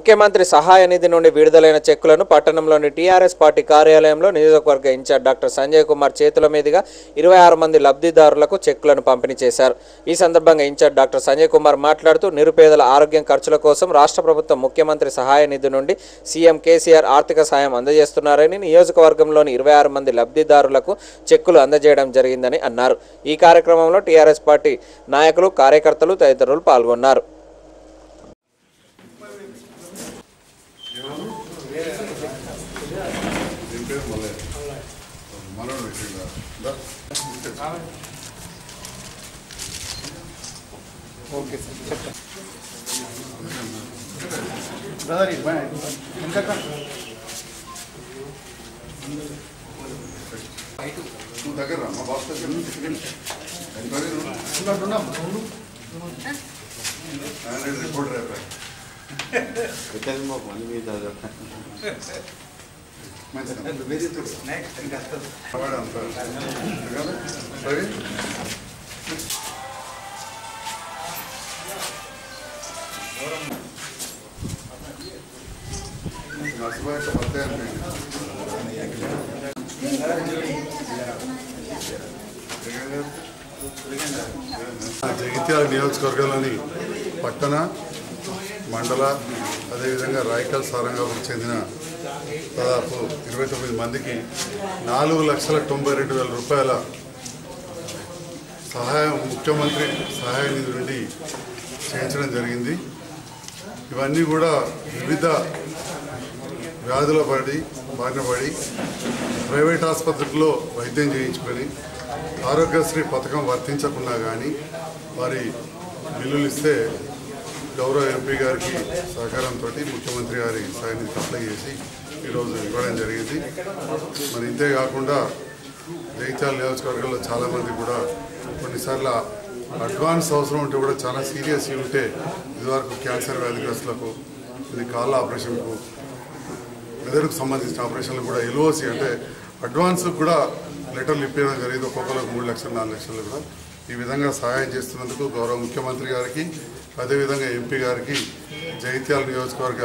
ముఖ్యమంత్రి సహాయ నిధి నుండి విడుదలైన చెక్కులను పట్టణంలోని టీఆర్ఎస్ పార్టీ కార్యాలయంలో నియోజకవర్గ ఇన్ఛార్జ్ డాక్టర్ సంజయ్ కుమార్ చేతుల మీదుగా ఇరవై ఆరు మంది లబ్ధిదారులకు చెక్కులను పంపిణీ చేశారు. ఈ సందర్భంగా ఇన్ఛార్జ్ డాక్టర్ సంజయ్ కుమార్ మాట్లాడుతూ నిరుపేదల ఆరోగ్యం ఖర్చుల కోసం రాష్ట్ర ప్రభుత్వం ముఖ్యమంత్రి సహాయ నిధి నుండి సీఎం కేసీఆర్ ఆర్థిక సాయం అందజేస్తున్నారని నియోజకవర్గంలోని ఇరవై ఆరు మంది లబ్ధిదారులకు చెక్కులు అందజేయడం జరిగిందని అన్నారు. ఈ కార్యక్రమంలో టీఆర్ఎస్ పార్టీ నాయకులు కార్యకర్తలు తదితరులు పాల్గొన్నారు దీని పేరు మల్లయ్య మనోడు పెట్టిండా దా. ఓకే సార్ చెప్తాను బ్రదర్ ఇంకా నువ్వు దగ్గర మా బాస్ దగ్గర ఎంక్వైరీ నువ్వు. ఆయన రిపోర్టర్ అయిపోయాడు మంచిది వాడు అంత సరే నర్సుబాయ్ పత్తే జగిత్యాల నియోజకవర్గంలోని పట్టణ మండల అదేవిధంగా రాయకల్ సారంగాకు చెందిన దాదాపు ఇరవై తొమ్మిది మందికి నాలుగు లక్షల తొంభై రెండు వేల రూపాయల సహాయం ముఖ్యమంత్రి సహాయ నిధి నుండి చేయించడం జరిగింది. ఇవన్నీ కూడా వివిధ వ్యాధుల పడి బారిన పడి ప్రైవేట్ ఆసుపత్రుల్లో వైద్యం చేయించుకొని ఆరోగ్యశ్రీ పథకం వర్తించకుండా కానీ వారి బిల్లులు ఇస్తే గౌరవ ఎంపీ గారికి సహకారంతో ముఖ్యమంత్రి గారి సాయాన్ని సప్లై చేసి ఈరోజు ఇవ్వడం జరిగింది. మరి ఇంతే కాకుండా జగిత్యాల నియోజకవర్గంలో చాలామంది కూడా కొన్నిసార్లు అడ్వాన్స్ అవసరం ఉంటే కూడా చాలా సీరియస్ ఉంటే ఇదివరకు క్యాన్సర్ వ్యాధిగ్రస్తులకు ఇది కాళ్ళ ఆపరేషన్కు మెదడుకు సంబంధించిన ఆపరేషన్లు కూడా ఎల్ఓసి అంటే అడ్వాన్స్ కూడా లెటర్లు ఇప్పించడం జరిగింది. ఒక్కొక్కరికి మూడు లక్షలు నాలుగు లక్షలు కూడా. ఈ విధంగా సహాయం చేస్తున్నందుకు గౌరవ ముఖ్యమంత్రి గారికి అదేవిధంగా ఎంపీ గారికి జగిత్యాల నియోజకవర్గ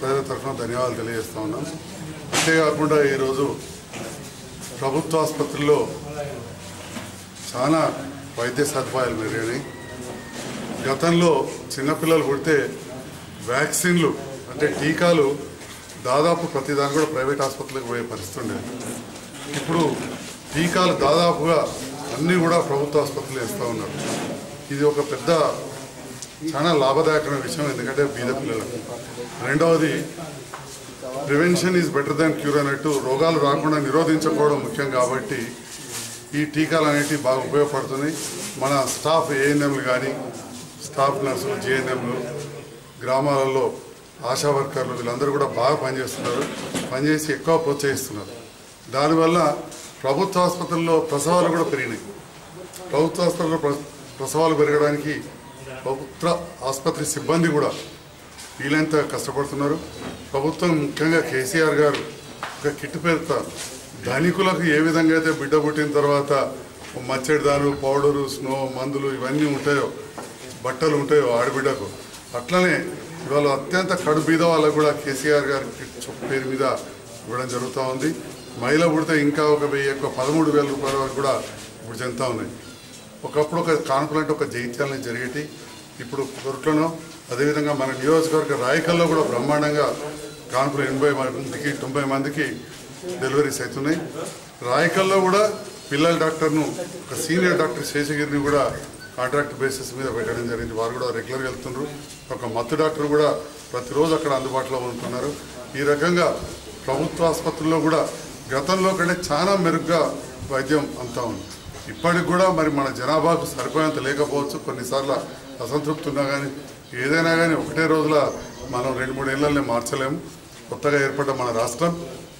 ప్రజల తరఫున ధన్యవాదాలు తెలియజేస్తా ఉన్నాం. అంతేకాకుండా ఈరోజు ప్రభుత్వ ఆసుపత్రిలో చాలా వైద్య సదుపాయాలు పెరిగాయి. గతంలో చిన్నపిల్లలు పుడితే వ్యాక్సిన్లు అంటే టీకాలు దాదాపు ప్రతిదాని కూడా ప్రైవేట్ ఆసుపత్రులకు పోయే పరిస్థితి ఉండేది. ఇప్పుడు టీకాలు దాదాపుగా అన్నీ కూడా ప్రభుత్వ ఆసుపత్రులు ఇస్తూ ఉన్నారు. ఇది ఒక పెద్ద చాలా లాభదాయకమైన విషయం ఎందుకంటే బీద పిల్లలకు. రెండవది prevention is better than cure అన్నట్టు రోగాలు రాకుండా నిరోధించుకోవడం ముఖ్యం కాబట్టి ఈ టీకాలు అనేటివి బాగా ఉపయోగపడుతున్నాయి మన స్టాఫ్ ఏఎన్ఎంలు కానీ స్టాఫ్ నర్సులు జేఎన్ఎంలు గ్రామాలలో ఆశా వర్కర్లు వీళ్ళందరూ కూడా బాగా పనిచేస్తున్నారు. పనిచేసి ఎక్కువ ప్రోత్సహిస్తున్నారు. దానివల్ల ప్రభుత్వ ఆసుపత్రుల్లో ప్రసవాలు కూడా పెరిగినాయి. ప్రభుత్వ ఆసుపత్రుల్లో ప్ర- ప్రసవాలు పెరగడానికి ప్రభుత్వ ఆసుపత్రి సిబ్బంది కూడా వీలైనంత కష్టపడుతున్నారు. ప్రభుత్వం ముఖ్యంగా కేసీఆర్ గారు ఒక కిట్ పేరుతో ధనికులకు ఏ విధంగా అయితే బిడ్డ పుట్టిన తర్వాత మచ్చడిదారు పౌడరు స్నో మందులు ఇవన్నీ ఉంటాయో బట్టలు ఉంటాయో ఆడబిడ్డకు అట్లనే ఇవాళ అత్యంత కడుబీద వాళ్ళకు కూడా కేసీఆర్ గారి కిట్ పేరు మీద ఇవ్వడం జరుగుతూ ఉంది. మహిళ పుడితే ఇంకా ఒక వెయ్యి ఎక్కువ పదమూడు వేల రూపాయల వరకు కూడా ఇప్పుడు చెందుతా ఉన్నాయి. ఒకప్పుడు ఒక కాన్పులంటే ఒక జైత్యాలని జరిగేటి ఇప్పుడు కొరట్లను అదేవిధంగా మన నియోజకవర్గ రాయకల్లో కూడా బ్రహ్మాండంగా కాన్పులు ఎనభై మందికి తొంభై మందికి డెలివరీస్ అవుతున్నాయి. రాయకల్లో కూడా పిల్లల డాక్టర్ను ఒక సీనియర్ డాక్టర్ శేషగిరిని కూడా కాంట్రాక్ట్ బేసిస్ మీద పెట్టడం జరిగింది. వారు కూడా రెగ్యులర్గా వెళ్తున్నారు ఒక మత్తు డాక్టర్ కూడా ప్రతిరోజు అక్కడ అందుబాటులో ఉంటున్నారు. ఈ రకంగా ప్రభుత్వ ఆసుపత్రుల్లో కూడా గతంలో కంటే చాలా మెరుగ్గా వైద్యం అంతా ఉంది. ఇప్పటికి కూడా మరి మన జనాభాకు సరిపోయేంత లేకపోవచ్చు. కొన్నిసార్లు అసంతృప్తి ఉన్నా కానీ ఏదైనా కానీ ఒకటే రోజుల మనం రెండు మూడు ఏళ్ళని మార్చలేము. కొత్తగా ఏర్పడ్డ మన రాష్ట్రం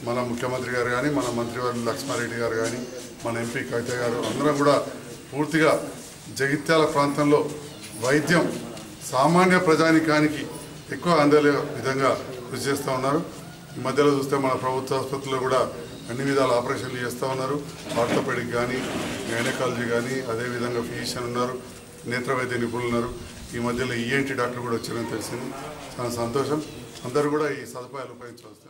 మన ముఖ్యమంత్రి గారు కానీ మన మంత్రివర్యులు లక్ష్మారెడ్డి గారు కానీ మన ఎంపీ కవిత గారు అందరం కూడా పూర్తిగా జగిత్యాల ప్రాంతంలో వైద్యం సామాన్య ప్రజానికానికి ఎక్కువ అందలే విధంగా కృషి చేస్తూ ఉన్నారు. ఈ మధ్యలో చూస్తే మన ప్రభుత్వ ఆసుపత్రిలో కూడా అన్ని విధాల ఆపరేషన్లు చేస్తూ ఉన్నారు. ఆర్థోపెడిక్ కానీ గైనకాలజీ కానీ అదేవిధంగా ఫిజిషియన్ ఉన్నారు నేత్ర వైద్య నిపుణులు ఉన్నారు. ఈ మధ్యలో ఈఎన్టీ డాక్టర్ కూడా వచ్చారని తెలిసింది. చాలా సంతోషం. అందరూ కూడా ఈ సదుపాయాలు ఉపయోగించవలసిన